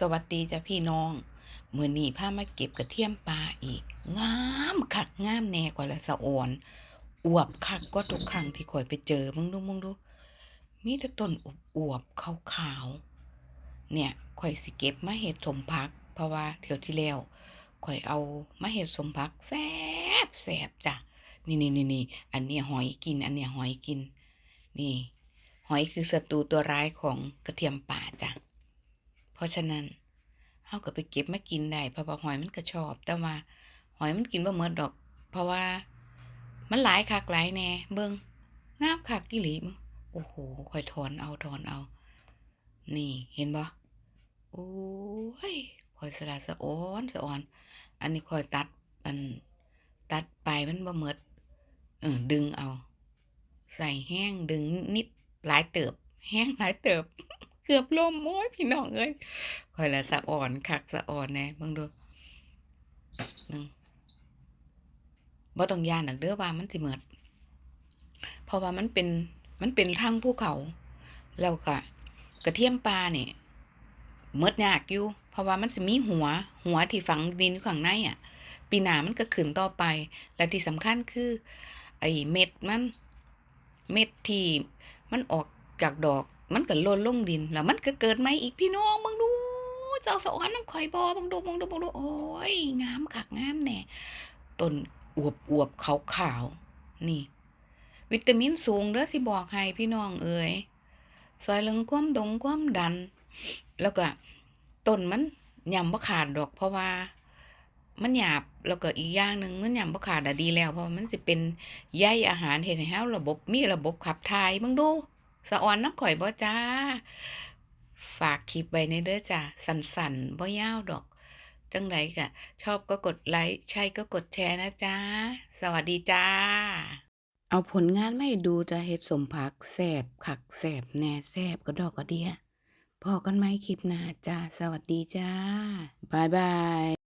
สวัสดีจ้ะพี่น้องมือนี้พามาเก็บกระเทียมปลาอีก งามคักงามแน่กว่าละสะออนอวบคักก็ทุกครั้งที่ข่อยไปเจอมึงดูมึงดู มีแต่ต้นอวบอวบๆขาวๆเนี่ยข่อยสิเก็บมาเห็ดสมพัก เพราะว่าเที่ยวที่แล้วข่อยเอามาเห็ดสมพักแซบแซบจ้ะนี่นี่นี่นี่อันเนี้ยหอยกิน อันเนี้ยหอยกิน นี่ หอยคือศัตรูตัวร้ายของกระเทียมป่าจ้ะ เพราะฉะนั้นเฮาก็ไปเก็บมากินได้เพราะว่าหอยมันก็ชอบ แต่ว่าหอยมันกินบ่หมดดอก เพราะว่า มันหลายคักหลายแหน่เบิ่งงามคักอีหลีมึงโอ้โหค่อยถอนเอาถอนเอา นี่เห็นบ่โอ้ยคอยสละสะอ้อนสะอ้อน อันนี้คอยตัดอันตัดไปมันบ่หมดเออดึงเอา ใส่แห้งดึงนิดหลายเติบ แห้งหลายเติบ เกือบล่มโอ้ยพี่น้องเอ้ยคอยละสะอ่อนคักสะอ่อนแน่เบิ่งดูนึ่งบ่ต้องยานดอกเด้อว่ามันสิเหมดเพราะว่ามันเป็นมันเป็นทางภูเขา แล้วก็กระเทียมปลาเนี่ยหมดยากอยู่ เพราะว่ามันสิมีหัว หัวที่ฝังดินข้างในอะ ปีหนามันก็ขึ้นต่อไป และที่สำคัญคือ ไอ้เม็ดมัน เม็ดที่มันออกจากดอก มันก็หล่นลงดิน แล้วมันก็เกิดใหม่อีกพี่น้องมึงดูเจ้าสวรรค์น้ำข่อยบอมึงดูมึงดูมึงดูโอ้ยงามคักงามแน่ต้นอวบอวบขาวขาวนี่ วิตามินสูงเด้อสิบอกให้พี่น้องเอ๋ยซอยเรื่องความดงความดัน แล้วก็ต้นมันยำบ่ขาดดอก เพราะว่ามันหยาบแล้วก็อีกอย่างหนึ่งมันยำบ่ขาดดีแล้ว เพราะมันสิเป็นใยอาหารเห็นให้เฮาระบบมีระบบขับถ่ายมึงดู สะออนน้ำข่อยบ่จ้า ฝากคลิปไว้ในเด้อจ้าสั่นๆบ่ยาวดอก จังไดก็ชอบก็กดไลค์ใช่ก็กดแชร์นะจ้า สวัสดีจ้า เอาผลงานไม่ดูจะเฮ็ดสมพักแสบขักแสบแน่แสบก็ดอกก็เดียพอกันไหมคลิปหน้าจ้า สวัสดีจ้าบายบาย